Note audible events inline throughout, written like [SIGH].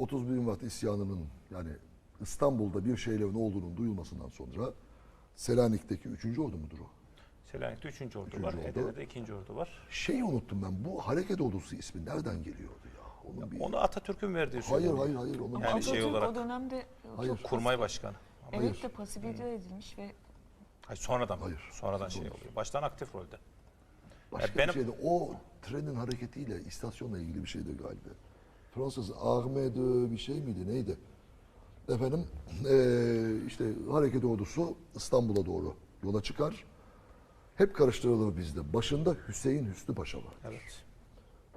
31 Mart isyanının yani İstanbul'da bir şeylerin olduğunun duyulmasından sonra Selanik'teki 3. ordu mudur o? Selanik'te 3. ordu Üçüncü var. ordu. Edirne'de 2. ordu var. Şeyi unuttum ben. Bu hareket ordusu ismi nereden geliyordu ya? Onun bir... Onu Atatürk'ün verdiği Hayır söyleniyor. hayır hayır. Onun Yani Atatürk şey olarak- o dönemde Hayır. çok Kurmay başkanı. evet Hayır. de pasifize edilmiş ve Hayır, sonradan. Hayır. Sonradan şey oluyor. Baştan aktif rolde. Başka Ya benim- bir şeydi. O trenin hareketiyle istasyonla ilgili bir şeydi galiba. Fransız Armée bir şey miydi neydi? Efendim eee, işte hareket ordusu İstanbul'a doğru yola çıkar. Hep karıştırılır bizde. Başında Hüseyin Hüsnü Paşa var. Evet.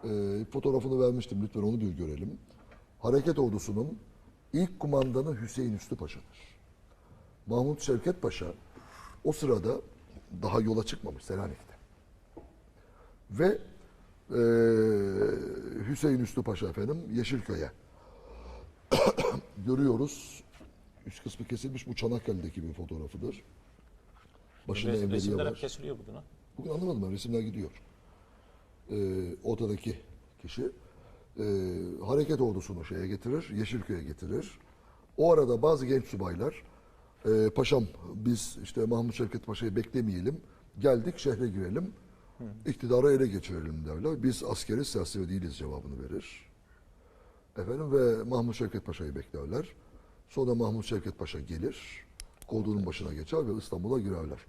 Eee, fotoğrafını vermiştim lütfen onu bir görelim. Hareket ordusunun ilk kumandanı Hüseyin Hüsnü Paşa'dır. Mahmut Şevket Paşa o sırada daha yola çıkmamış Selanik'te. Ve eee, Hüseyin Hüsnü Paşa efendim Yeşilköy'e [COUGHS] görüyoruz. Üst kısmı kesilmiş bu Çanakkale'deki bir fotoğrafıdır. Başında Resim, resimler var. kesiliyor bugün ha. Bugün anlamadım ben resimler gidiyor. Ee, ortadaki kişi e, hareket ordusunu şeye getirir, Yeşilköy'e getirir. O arada bazı genç subaylar e, paşam biz işte Mahmut Şevket Paşa'yı beklemeyelim. Geldik şehre girelim. İktidarı ele geçirelim derler. Biz askeri serseri değiliz cevabını verir. Efendim ve Mahmut Şevket Paşa'yı beklerler. Sonra Mahmut Şevket Paşa gelir. Ordunun başına geçer ve İstanbul'a girerler.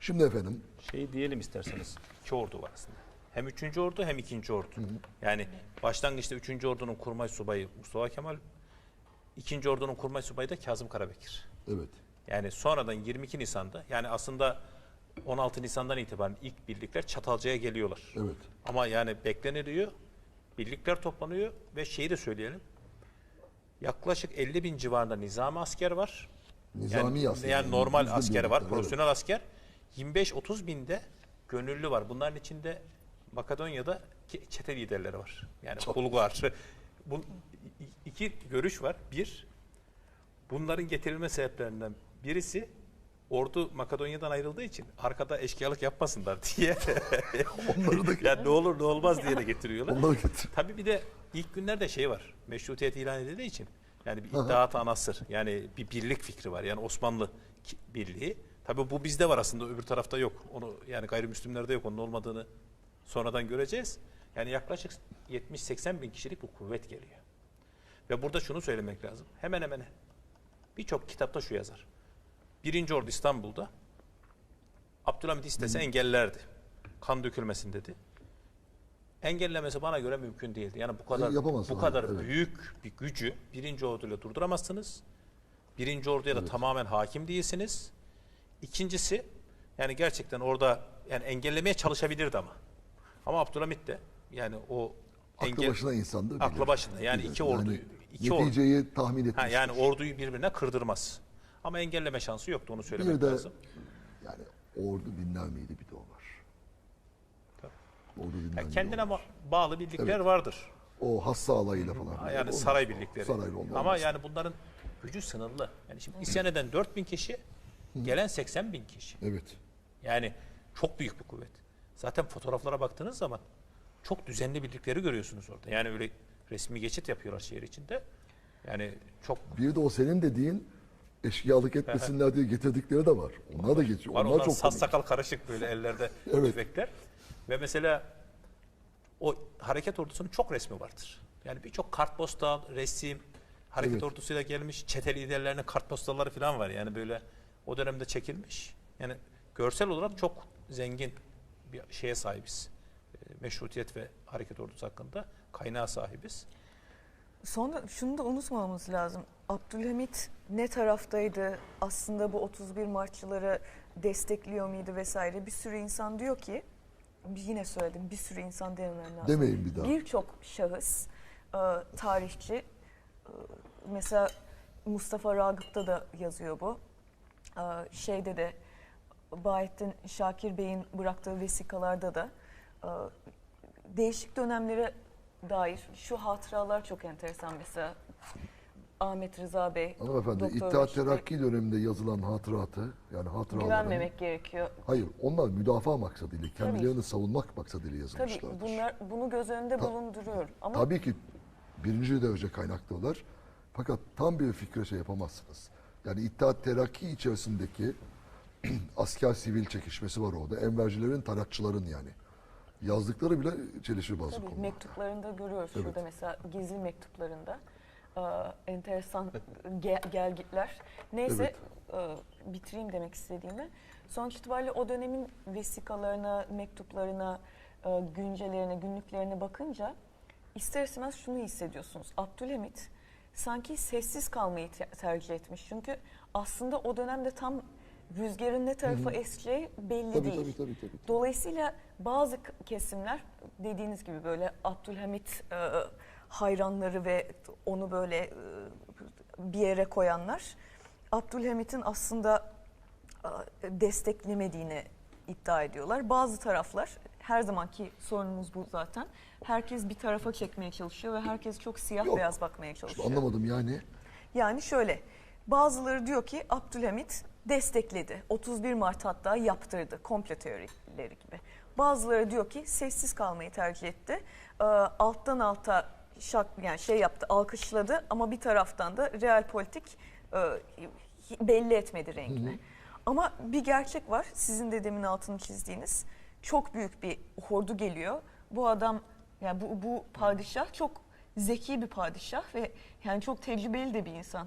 Şimdi efendim Şey diyelim isterseniz. iki ordu var aslında. Hem 3. ordu hem 2. ordu. Yani başlangıçta 3. ordunun kurmay subayı Mustafa Kemal, 2. ordunun kurmay subayı da Kazım Karabekir. evet Yani sonradan 22 Nisan'da yani aslında 16 Nisan'dan itibaren ilk birlikler Çatalca'ya geliyorlar. Evet. Ama yani bekleniliyor. Birlikler toplanıyor ve şeyi de söyleyelim. Yaklaşık 50 bin civarında nizami asker var. Nizami yani, asker, Yani normal asker var, profesyonel asker. 25-30 binde gönüllü var. Bunların içinde Makedonya'da çete liderleri var. Yani Bulgar. [LAUGHS] Bu iki görüş var. Bir, bunların getirilme sebeplerinden birisi ordu Makedonya'dan ayrıldığı için arkada eşkıyalık yapmasınlar [LAUGHS] diye. Onları da yani ne olur ne olmaz [LAUGHS] diye de getiriyorlar. Onları getir. Tabii bir de ilk günlerde şey var. Meşrutiyet ilan edildiği için yani bir iddiat anasır. Yani bir birlik fikri var. Yani Osmanlı birliği. Tabii bu bizde var aslında öbür tarafta yok. Onu yani gayrimüslimlerde yok onun olmadığını sonradan göreceğiz. Yani yaklaşık 70-80 bin kişilik bir kuvvet geliyor. Ve burada şunu söylemek lazım. Hemen hemen birçok kitapta şu yazar. Birinci Ordu İstanbul'da Abdülhamit istese engellerdi. Kan dökülmesin dedi. Engellemesi bana göre mümkün değildi. Yani bu kadar yapamaz bu abi, kadar evet. büyük bir gücü birinci orduyla durduramazsınız. Birinci orduya da tamamen hakim değilsiniz. İkincisi yani gerçekten orada yani engellemeye çalışabilirdi ama. Ama Abdülhamit de yani o Aklı başına insan da bilir. Aklı başında. Yani iki orduyu- iki ordu. neticeyi tahmin etmiş. Ha, yani orduyu birbirine kırdırmaz. Ama engelleme şansı yoktu onu söylemek bir de lazım. yani ordu dinler miydi bir de o var. Ordu dinler Yani kendine var. bağlı birlikler Evet. vardır. O hassa alayıyla falan. Ha, Yani Olmaz. saray birlikleri. Olmaz. Ama yani bunların gücü sınırlı. Yani şimdi isyan eden 4000 kişi, gelen 80 bin kişi. Evet. Yani çok büyük bir kuvvet. Zaten fotoğraflara baktığınız zaman çok düzenli birlikleri görüyorsunuz orada. Yani öyle resmi geçit yapıyorlar şehir içinde. Yani çok Bir de o senin dediğin eşkıyalık etmesinler diye getirdikleri de var. Onlar da geçiyor. Var Onlar onlar çok komik. sakal karışık böyle ellerde [LAUGHS] Evet. tüfekler. Ve mesela o hareket ordusunun çok resmi vardır. Yani birçok kartpostal, resim, hareket Evet. ordusuyla gelmiş çete liderlerinin kartpostalları falan var. Yani böyle o dönemde çekilmiş. Yani görsel olarak çok zengin bir şeye sahibiz. E, Meşrutiyet ve hareket ordusu hakkında kaynağı sahibiz. Sonra şunu da unutmamamız lazım. Abdülhamit ne taraftaydı? Aslında bu 31 Martçıları destekliyor muydu vesaire? Bir sürü insan diyor ki yine söyledim bir sürü insan dememem lazım. Demeyin bir daha. Birçok şahıs, e, tarihçi, e, mesela Mustafa Ragıp'ta da yazıyor bu. E, şeyde de Bahattin Şakir Bey'in bıraktığı vesikalarda da değişik dönemlere dair şu hatıralar çok enteresan mesela. Ahmet Rıza Bey, Hanımefendi Doktor İttihat Terakki döneminde yazılan hatıratı yani hatıraları. güvenmemek gerekiyor. Hayır onlar müdafaa maksadıyla kendilerini savunmak maksadıyla Tabii yazılmışlardır. bunlar bunu göz önünde bulunduruyorum. Ama Tabii ki birinci derece kaynaklılar. Fakat tam bir fikre şey yapamazsınız. Yani İttihat Terakki içerisindeki [CLEARS THROAT] asker sivil çekişmesi var orada. Envercilerin, tarakçıların yani. Yazdıkları bile çelişir bazı Tabii konular. mektuplarında görüyoruz Evet. şurada mesela gizli mektuplarında e, enteresan ge- gelgitler. Neyse e, bitireyim demek istediğimi. Sonuç itibariyle o dönemin vesikalarına, mektuplarına, e, güncelerine, günlüklerine bakınca ister istemez şunu hissediyorsunuz. Abdülhamit sanki sessiz kalmayı te- tercih etmiş. Çünkü aslında o dönemde tam rüzgarın ne tarafa eseceği belli Tabii, değil. tabii, tabii, tabii. Dolayısıyla bazı kesimler dediğiniz gibi böyle Abdülhamit e, hayranları ve onu böyle e, bir yere koyanlar Abdülhamit'in aslında e, desteklemediğini iddia ediyorlar. Bazı taraflar her zamanki sorunumuz bu zaten. Herkes bir tarafa çekmeye çalışıyor ve herkes çok siyah Yok. beyaz bakmaya İşte çalışıyor. anlamadım yani. Yani şöyle, bazıları diyor ki Abdülhamit destekledi. 31 Mart hatta yaptırdı komplo teorileri gibi. Bazıları diyor ki sessiz kalmayı tercih etti. Ee, alttan alta şak yani şey yaptı, alkışladı ama bir taraftan da real politik e, belli etmedi rengini. Ama bir gerçek var. Sizin de demin altını çizdiğiniz. Çok büyük bir ordu geliyor. Bu adam yani bu, bu padişah çok zeki bir padişah ve yani çok tecrübeli de bir insan.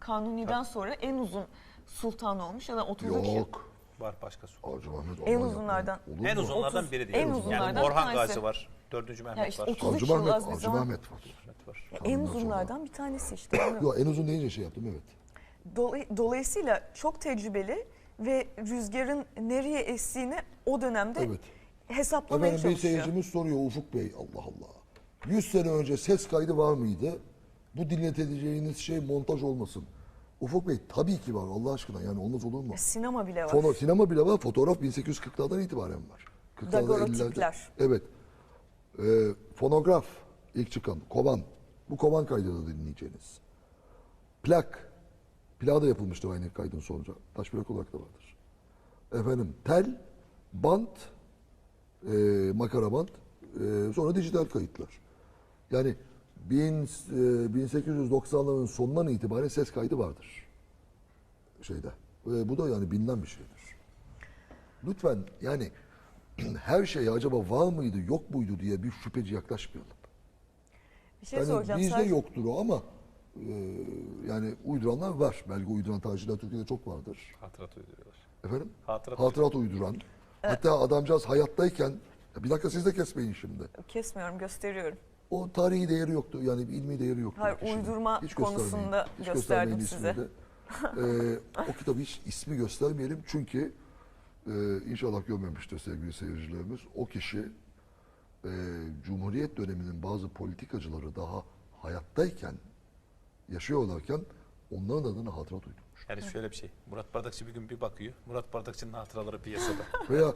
Kanuni'den sonra en uzun sultan olmuş ya da 32 Yok. Var başkası. Hacı Mahmut En uzunlardan. Olur En uzunlardan 30 biri en değil. uzunlardan yani Orhan tanesi. Gazi var. 4. Mehmet Ya işte var. 30 Hacı bir Hacı var. Mehmet var. Ya en sonra. uzunlardan bir tanesi işte. Yok en uzun deyince şey yaptım evet. Dolay- Dolayısıyla çok tecrübeli ve rüzgarın nereye estiğini o dönemde Evet. hesaplamaya Efendim bir çalışıyor. seyircimiz soruyor Ufuk Bey Allah Allah. 100 sene önce ses kaydı var mıydı? Bu dinleteceğiniz şey montaj olmasın. Ufuk Bey tabii ki var Allah aşkına yani olmaz olur mu? Sinema bile var. Fono, sinema bile var, fotoğraf 1840'lardan itibaren var. 40'larda, Daguerreotipler. 50'lerde. Evet. Ee, fonograf ilk çıkan, kovan. Bu kovan kaydı da dinleyeceğiniz. Plak. Plak da yapılmıştır aynı kaydın sonucu. Taş plak olarak da vardır. Efendim tel, bant, e, makara bant, e, sonra dijital kayıtlar. Yani 1890'ların sonundan itibaren ses kaydı vardır şeyde. Ve bu da yani bilinen bir şeydir. Lütfen yani [CLEARS THROAT] her şeye acaba var mıydı yok muydu diye bir şüpheci yaklaşmayalım. Bir şey Yani soracağım. bizde Sadece- yoktur o ama e, yani uyduranlar var. Belge uyduran tarihçiler Türkiye'de çok vardır. Hatırat uyduruyorlar. Efendim? Hatırat Hatırat uyduran. Hatta adamcağız hayattayken Ya bir dakika siz de kesmeyin şimdi. Kesmiyorum, gösteriyorum. O tarihi değeri yoktu. Yani bir ilmi değeri yoktu. Hayır, kişinin. uydurma göstermeyin. konusunda Hiç gösterdim size. de. Ee, o kitabı hiç ismi göstermeyelim. Çünkü e, inşallah görmemiştir sevgili seyircilerimiz. O kişi e, Cumhuriyet döneminin bazı politikacıları daha hayattayken, yaşıyorlarken onların adına hatırat uydurmuş. Yani şöyle bir şey. Murat Bardakçı bir gün bir bakıyor. Murat Bardakçı'nın hatıraları piyasada. Veya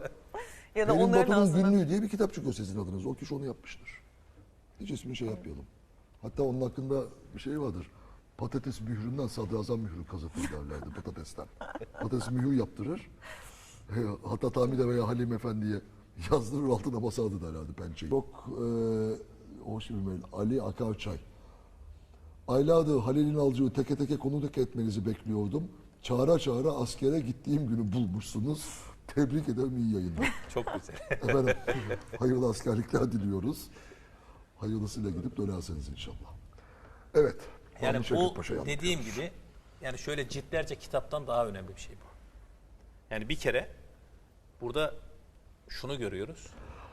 Ya da Pelin ağzından. günlüğü diye bir kitap çıkıyor sizin adınız. O kişi onu yapmıştır. Hiç ismini şey yapmayalım. Hatta onun hakkında bir şey vardır. Patates mühründen sadrazam mührü kazıtır derlerdi patatesten. Patates mühür yaptırır. Hatta Tamide veya Halim Efendi'ye yazdırır altına basardı derlerdi pençeyi. Çok e, hoş bir mail. Ali Akarçay. Aylardır Halil'in alacağı teke teke konuk etmenizi bekliyordum. Çağıra çağıra askere gittiğim günü bulmuşsunuz. Tebrik ederim iyi yayınlar. Çok güzel. Efendim hayırlı askerlikler diliyoruz. Hayırlısıyla gidip dönerseniz inşallah. Evet. Yani bu dediğim gibi yani şöyle ciltlerce kitaptan daha önemli bir şey bu. Yani bir kere burada şunu görüyoruz.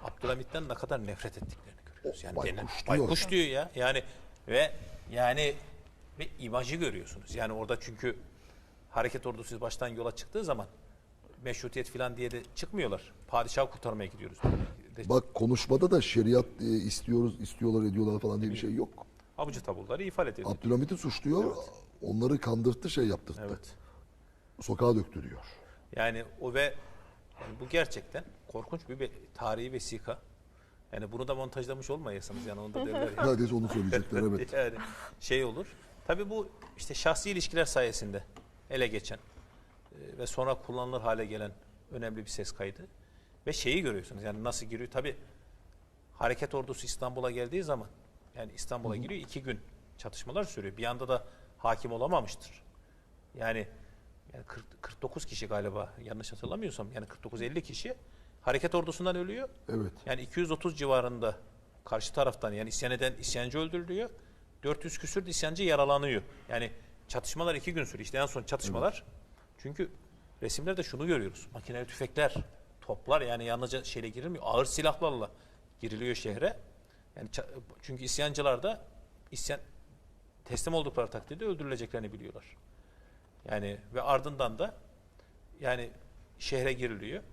Abdülhamit'ten ne kadar nefret ettiklerini görüyoruz. Yani Baykuş genel- diyor. baykuş diyor ya. Yani ve yani ve imajı görüyorsunuz. Yani orada çünkü hareket ordusu baştan yola çıktığı zaman meşrutiyet falan diye de çıkmıyorlar. Padişahı kurtarmaya gidiyoruz. De- Bak konuşmada da şeriat e, istiyoruz, istiyorlar, ediyorlar falan diye bir şey yok. Avucu tabulları ifade ediyor. Abdülhamit'i suçluyor, onları kandırttı, şey yaptırttı. Evet. Sokağa döktürüyor. Yani o ve yani bu gerçekten korkunç bir tarihi vesika. Yani bunu da montajlamış olmayasınız yani onu da derler ya. [LAUGHS] Neredeyse onu söyleyecekler evet. [LAUGHS] Yani şey olur. Tabii bu işte şahsi ilişkiler sayesinde ele geçen e, ve sonra kullanılır hale gelen önemli bir ses kaydı. Ve şeyi görüyorsunuz yani nasıl giriyor. Tabii hareket ordusu İstanbul'a geldiği zaman yani İstanbul'a giriyor. iki gün çatışmalar sürüyor. Bir anda da hakim olamamıştır. Yani, yani 40 49 kişi galiba yanlış hatırlamıyorsam yani 49-50 kişi hareket ordusundan ölüyor. Evet. Yani 230 civarında karşı taraftan yani isyan eden isyancı öldürülüyor. 400 küsür isyancı yaralanıyor. Yani çatışmalar iki gün sürüyor. İşte en son çatışmalar. Çünkü resimlerde şunu görüyoruz. Makineli tüfekler, toplar yani yalnızca şeyle girilmiyor. Ağır silahlarla giriliyor şehre. Yani çünkü isyancılar da isyan teslim oldukları takdirde öldürüleceklerini biliyorlar. Yani ve ardından da yani şehre giriliyor.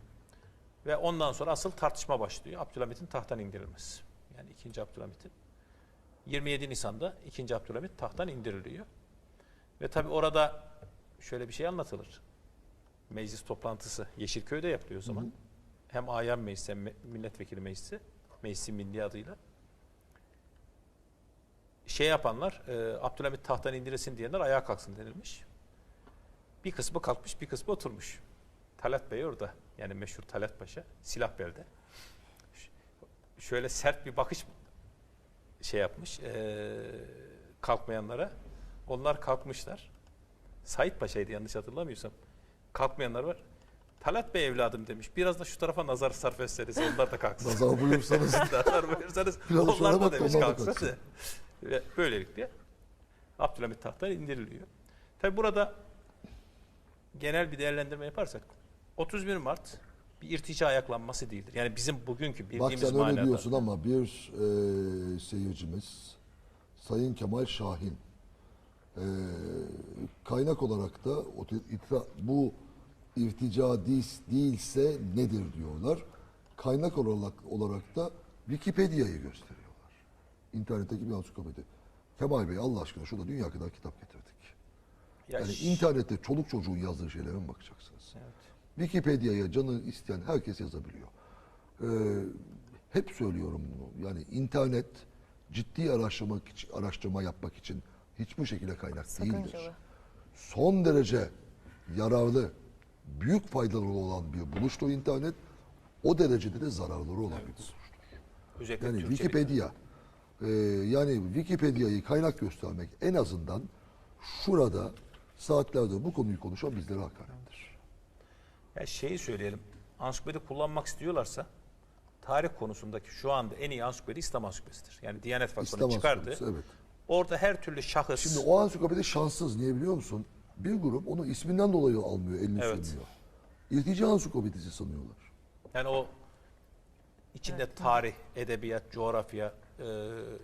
Ve ondan sonra asıl tartışma başlıyor. Abdülhamit'in tahttan indirilmesi. Yani 2. Abdülhamit'in. 27 Nisan'da 2. Abdülhamit tahttan indiriliyor. Ve tabi orada şöyle bir şey anlatılır. Meclis toplantısı Yeşilköy'de yapılıyor o zaman. Hem Ayan Meclisi hem Milletvekili Meclisi. Meclisi Milli adıyla. Şey yapanlar, e, Abdülhamit tahttan indirilsin diyenler ayağa kalksın denilmiş. Bir kısmı kalkmış, bir kısmı oturmuş. Talat Bey orada. Yani meşhur Talat Paşa. Silah belde. Şöyle sert bir bakış şey yapmış. eee, kalkmayanlara. Onlar kalkmışlar. Sait Paşa'ydı yanlış hatırlamıyorsam. Kalkmayanlar var. Talat Bey evladım demiş. Biraz da şu tarafa nazar sarf etseniz onlar da kalksın. Nazar buyursanız. [LAUGHS] nazar buyursanız onlar da bak, demiş kalksın. kalksın. [LAUGHS] Ve böylelikle Abdülhamit tahttan indiriliyor. Tabi burada genel bir değerlendirme yaparsak 31 Mart bir irtica ayaklanması değildir. Yani bizim bugünkü Bak bildiğimiz sen öyle manada. diyorsun ama bir e, seyircimiz Sayın Kemal Şahin e, kaynak olarak da bu irtica değil, değilse nedir diyorlar. Kaynak olarak, olarak da Wikipedia'yı gösteriyorlar. İnternetteki bir ansiklopedi. Kemal Bey Allah aşkına şurada dünya kadar kitap getirdik. Ya Yani internette çoluk çocuğun yazdığı şeylere mi bakacaksınız? Evet. Wikipedia'ya canı isteyen herkes yazabiliyor. Ee, hep söylüyorum bunu. Yani internet ciddi araştırmak için, araştırma yapmak için hiçbir şekilde kaynak değildir. Sakıncalı. Son derece yararlı, büyük faydaları olan bir buluştur internet. O derecede de zararları olan bir buluştur. Özellikle Yani Türkçe Wikipedia, e, yani Wikipedia'yı kaynak göstermek en azından şurada saatlerde bu konuyu konuşan bizlere hakarettir. Ya şeyi söyleyelim. Ansiklopedi kullanmak istiyorlarsa tarih konusundaki şu anda en iyi ansiklopedi İslam ansiklopedisidir. Yani Diyanet Vakfı'nın ansiklopedisi, evet. Orada her türlü şahıs Şimdi o ansiklopedi şanssız. Niye biliyor musun? Bir grup onu isminden dolayı almıyor, elini Evet. sürmüyor. İrtica ansiklopedisi sanıyorlar. yani o içinde tarih, edebiyat, coğrafya e,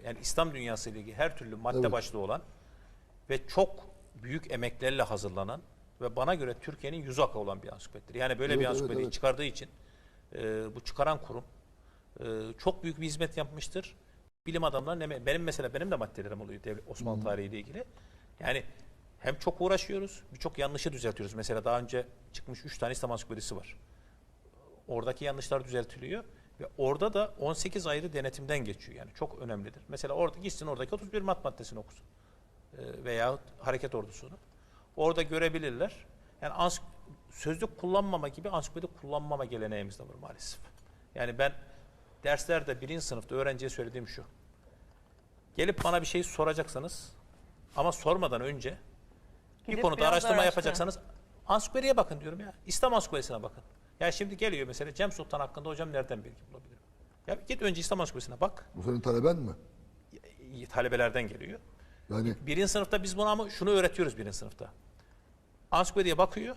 yani İslam dünyası ile ilgili her türlü madde Evet. başlığı olan ve çok büyük emeklerle hazırlanan ve bana göre Türkiye'nin yüz akı olan bir ansiklopedidir. Yani böyle Evet, bir evet, ansiklopediyi evet. çıkardığı için e, bu çıkaran kurum e, çok büyük bir hizmet yapmıştır. Bilim adamları benim mesela benim de maddelerim oluyor devlet, Osmanlı tarihiyle ilgili. Yani hem çok uğraşıyoruz, birçok yanlışı düzeltiyoruz. Mesela daha önce çıkmış 3 tane İslam ansiklopedisi var. Oradaki yanlışlar düzeltiliyor ve orada da 18 ayrı denetimden geçiyor. Yani çok önemlidir. Mesela orada gitsin oradaki 31 mat maddesini okusun. Ee, veya hareket ordusunu. Orada görebilirler. Yani ans- sözlük kullanmama gibi ansiklopedi kullanmama geleneğimiz de var maalesef. Yani ben derslerde birinci sınıfta öğrenciye söylediğim şu. Gelip bana bir şey soracaksanız ama sormadan önce bir Gidip konuda biraz araştırma araştırın. yapacaksanız ansiklopediye bakın diyorum ya. İslam ansiklopedisine bakın. Ya şimdi geliyor mesela Cem Sultan hakkında hocam nereden bilgi bulabilirim? Ya git önce İslam ansiklopedisine bak. Bu senin taleben mi? Y- Talebelerden geliyor. Yani Birinci sınıfta biz buna ama şunu öğretiyoruz birinci sınıfta. Ansiklopediye bakıyor.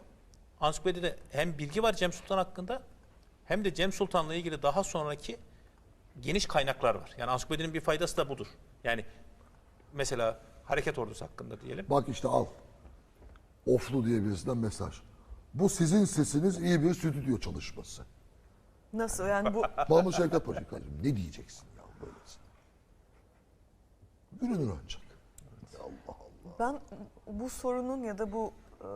Ansiklopedide hem bilgi var Cem Sultan hakkında hem de Cem Sultan'la ilgili daha sonraki geniş kaynaklar var. Yani ansiklopedinin bir faydası da budur. Yani mesela hareket ordusu hakkında diyelim. bak işte al. Oflu diye birisinden mesaj. Bu sizin sesiniz iyi bir stüdyo çalışması. Nasıl yani bu [LAUGHS] Mahmut Şevket Paşa kardeşim ne diyeceksin ya böylesin. Gülünür ancak. Allah Allah. ben bu sorunun ya da bu e,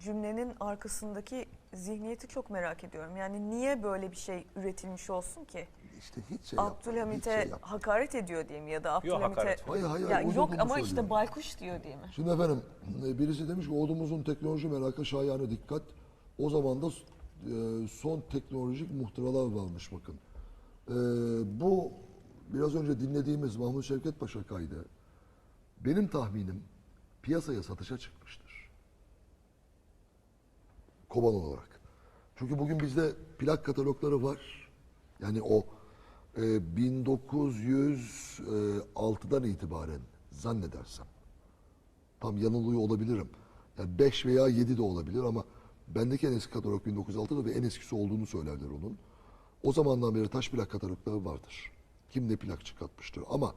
cümlenin arkasındaki zihniyeti çok merak ediyorum. Yani niye böyle bir şey üretilmiş olsun ki? İşte hiç şey Abdülhamit'e şey hakaret ediyor diyeyim ya da Abdülhamit'e hakaret. Hayır hayır. ya yok ama işte söylüyorum. baykuş diyor mi? Şimdi efendim e, birisi demiş ki ordumuzun teknoloji merakı şayane dikkat. O zaman da e, son teknolojik muhtıralar varmış bakın. E, bu biraz önce dinlediğimiz Mahmut Şevket Paşa kaydı benim tahminim piyasaya satışa çıkmıştır. Koban olarak. Çünkü bugün bizde plak katalogları var. Yani o e, 1906'dan itibaren zannedersem tam yanılıyor olabilirim. Yani 5 veya 7 de olabilir ama bendeki en eski katalog 1906'da ve en eskisi olduğunu söylerler onun. O zamandan beri taş plak katalogları vardır. Kim ne plak çıkartmıştır ama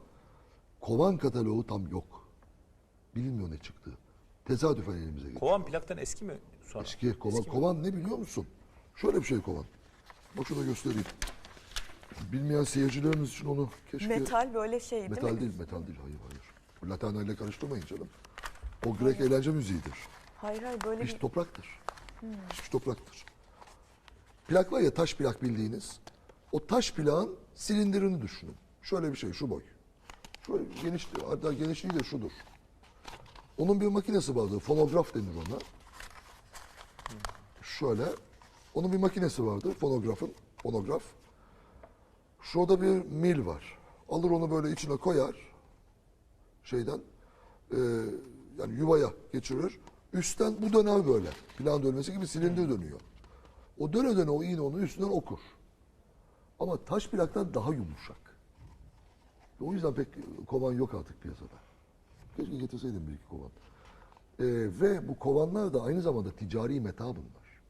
kovan kataloğu tam yok. Bilinmiyor ne çıktı. Tesadüfen elimize geçti. Kovan plaktan eski mi sonra? Eski kovan. Eski mi? kovan ne biliyor musun? Şöyle bir şey kovan. Bak şunu göstereyim. Bilmeyen seyircilerimiz için onu keşke... Metal böyle şey değil Metal mi? değil, metal değil. Hayır, hayır. Latana ile karıştırmayın canım. O Grek eğlence müziğidir. Hayır hayır böyle Piş bir topraktır. Piş topraktır. Plak var ya taş plak bildiğiniz. O taş plağın silindirini düşünün. Şöyle bir şey, şu boy. Şöyle geniş, hatta genişliği de şudur. Onun bir makinesi vardır. Fonograf denir ona. Şöyle. Onun bir makinesi vardır. Fonografın. Fonograf. Şurada bir mil var. Alır onu böyle içine koyar. Şeyden. e, yani yuvaya geçirir. Üstten bu döner böyle. Plan dönmesi gibi silindir dönüyor. O döne döne o iğne onun üstünden okur. Ama taş plaktan daha yumuşak. O yüzden pek kovan yok artık piyasada. Keşke getirseydim bir iki kovan. Ee, ve bu kovanlar da aynı zamanda ticari meta bunlar.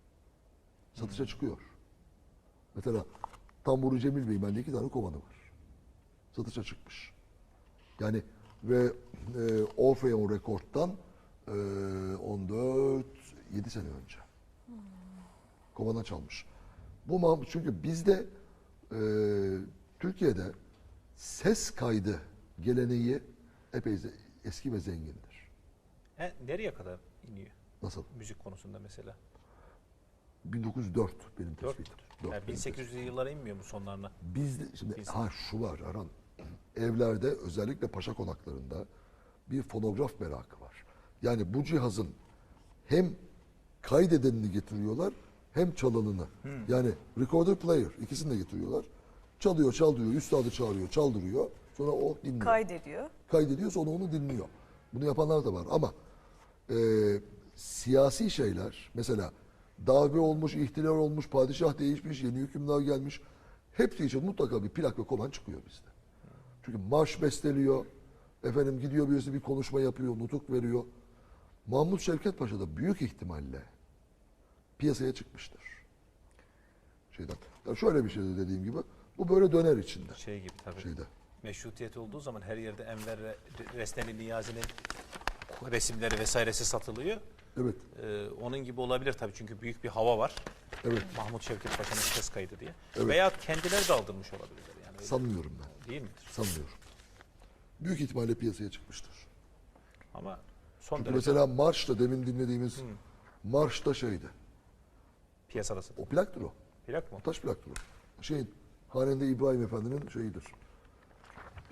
Satışa çıkıyor. Mesela Tamburu Cemil Bey'in bende iki tane kovanı var. Satışa çıkmış. Yani ve e, Orpheon Record'dan e, 14 7 sene önce. Kovana çalmış. Bu çünkü bizde e, Türkiye'de ses kaydı geleneği epey eski ve zengindir. He, nereye kadar iniyor Nasıl? müzik konusunda mesela? 1904 benim 4 tespitim. yani Dört benim 1800'lü yıllara inmiyor mu sonlarına? Bizde şimdi Biz- ha şu var Aran. Evlerde özellikle paşa konaklarında bir fonograf merakı var. Yani bu cihazın hem kaydedenini getiriyorlar hem çalanını. Yani recorder player ikisini de getiriyorlar. Çalıyor, çaldırıyor, üstadı çağırıyor, çaldırıyor. Sonra o dinliyor. kaydediyor. kaydediyor sonra onu dinliyor. Bunu yapanlar da var ama e, siyasi şeyler mesela darbe olmuş, ihtilal olmuş, padişah değişmiş, yeni hükümler gelmiş. Hepsi için mutlaka bir plak ve koman çıkıyor bizde. Çünkü marş besteliyor, efendim gidiyor birisi bir konuşma yapıyor, nutuk veriyor. Mahmut Şevket Paşa da büyük ihtimalle piyasaya çıkmıştır. Şeyden. Ya şöyle bir şey de dediğim gibi, bu böyle döner içinde. Şey gibi tabii. Şeyde. Meşrutiyet olduğu zaman her yerde Enver ve Resneli Niyazi'nin resimleri vesairesi satılıyor. Evet, Ee, onun gibi olabilir tabii çünkü büyük bir hava var. evet. Mahmut Şevket Paşa'nın ses kaydı diye. Evet. Veya kendileri de aldırmış olabilirler yani. öyle Sanmıyorum ben. değil midir? Sanmıyorum. Büyük ihtimalle piyasaya çıkmıştır. Ama son Çünkü derece mesela Marş'ta demin dinlediğimiz Marş'ta şeydi. piyasada satılıyor. O plaktır o. Plak mı? O taş plaktır o. Şeyin Hanende İbrahim Efendi'nin şeyidir.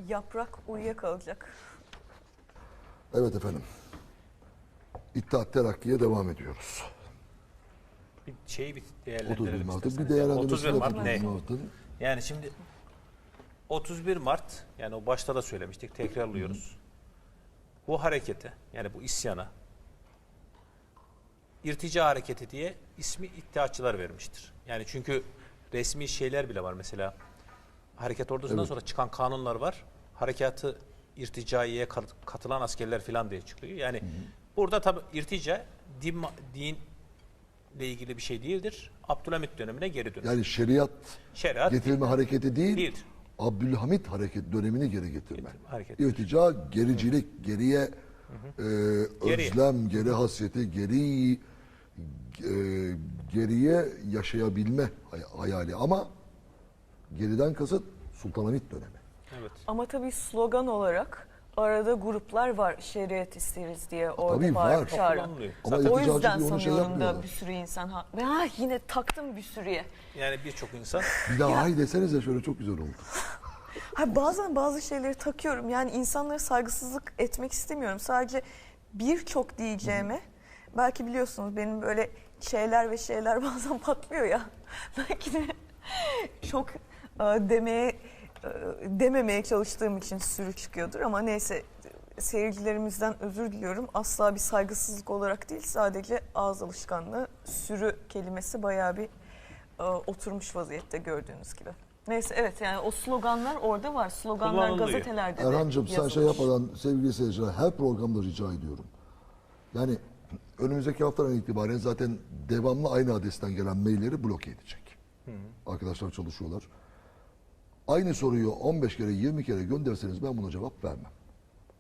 Yaprak uyuyakalacak. Evet efendim. İttihat Terakki'ye devam ediyoruz. Bir şeyi bir 31 değerlendirelim Mart'ın isterseniz. bir değerlendirmesi 31 Mart ne? Mart'ın. Yani şimdi 31 Mart yani o başta da söylemiştik tekrarlıyoruz. Bu harekete yani bu isyana irtica hareketi diye ismi iddiaçılar vermiştir. Yani çünkü resmi şeyler bile var mesela hareket ordusundan Evet. sonra çıkan kanunlar var. Harekatı irticaiye kat- katılan askerler falan diye çıkıyor. Yani burada tabi irtica din, dinle ilgili bir şey değildir. Abdülhamit dönemine geri dönüyor. Yani şeriat Şeriat getirme hareketi değil, Değildir. Abdülhamit hareket dönemini geri getirme. hareket. İrtica, gericilik, geriye e, Geriye. özlem, geri hasreti, geri e, geriye yaşayabilme hay- hayali ama geriden kasıt Sultanahmet dönemi. Evet. Ama tabii slogan olarak arada gruplar var şeriat isteriz diye orada tabii var. Kullanılıyor. Ama o yüzden diye onu şey sanıyorum da yapmıyorlar. bir sürü insan ha, ve ha yine taktım bir sürüye. Yani birçok insan Bir daha hay desenize şöyle çok güzel oldu. [LAUGHS] Ha, bazen bazı şeyleri takıyorum. Yani insanlara saygısızlık etmek istemiyorum. Sadece birçok diyeceğime belki biliyorsunuz benim böyle şeyler ve şeyler [LAUGHS] bazen patlıyor ya. belki de [LAUGHS] çok e, demeye e, dememeye çalıştığım için sürü çıkıyordur ama neyse seyircilerimizden özür diliyorum. Asla bir saygısızlık olarak değil sadece ağız alışkanlığı sürü kelimesi bayağı bir e, oturmuş vaziyette gördüğünüz gibi. Neyse evet yani o sloganlar orada var. Sloganlar Kullanılıyor. gazetelerde de Erhan'cığım sen şey yapmadan sevgili seyirciler her programda rica ediyorum. Yani önümüzdeki haftadan itibaren zaten devamlı aynı adresten gelen mailleri bloke edecek. Arkadaşlar çalışıyorlar. Aynı soruyu 15 kere 20 kere gönderseniz ben buna cevap vermem.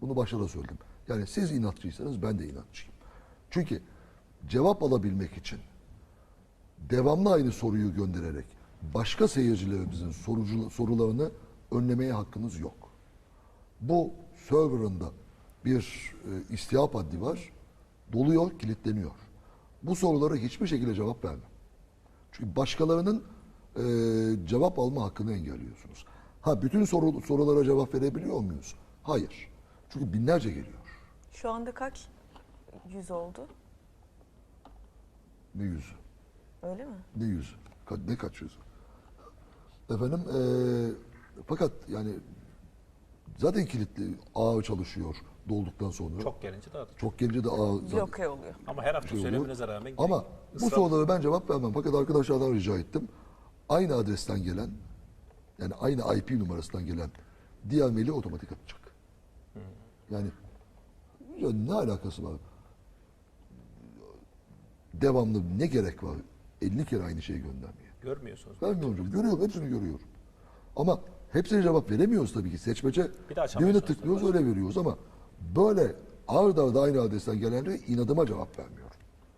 Bunu başta da söyledim. Yani siz inatçıysanız ben de inatçıyım. Çünkü cevap alabilmek için devamlı aynı soruyu göndererek başka seyircilerimizin sorularını önlemeye hakkınız yok. Bu serverında bir e, istihap haddi var. Doluyor, kilitleniyor. Bu sorulara hiçbir şekilde cevap vermem. Çünkü başkalarının e, cevap alma hakkını engelliyorsunuz. Ha bütün soru, sorulara cevap verebiliyor muyuz? Hayır. Çünkü binlerce geliyor. Şu anda kaç yüz oldu? Ne yüzü? Öyle mi? Ne yüzü? Ka- ne kaç yüzü? Efendim e, fakat yani zaten kilitli ağ çalışıyor dolduktan sonra. Çok, gelince daha da çok. gelince de ağ zaten Bloke oluyor. Ama her hafta şey oluyor. söylemenize rağmen Ama bu sorulara ben cevap vermem. Fakat arkadaşlardan rica ettim. Aynı adresten gelen, yani aynı IP numarasından gelen diğer maili otomatik atacak. Yani ya ne alakası var? Devamlı ne gerek var? 50 kere aynı şeyi göndermeye. görmüyorsunuz. Hocam. Görüyorum. Hepsini görüyorum. Ama hepsine cevap veremiyoruz tabii ki. Seçmece Bir birini tıklıyoruz öyle veriyoruz ama böyle ağır arda aynı adresten gelenlere inadıma cevap vermiyorum.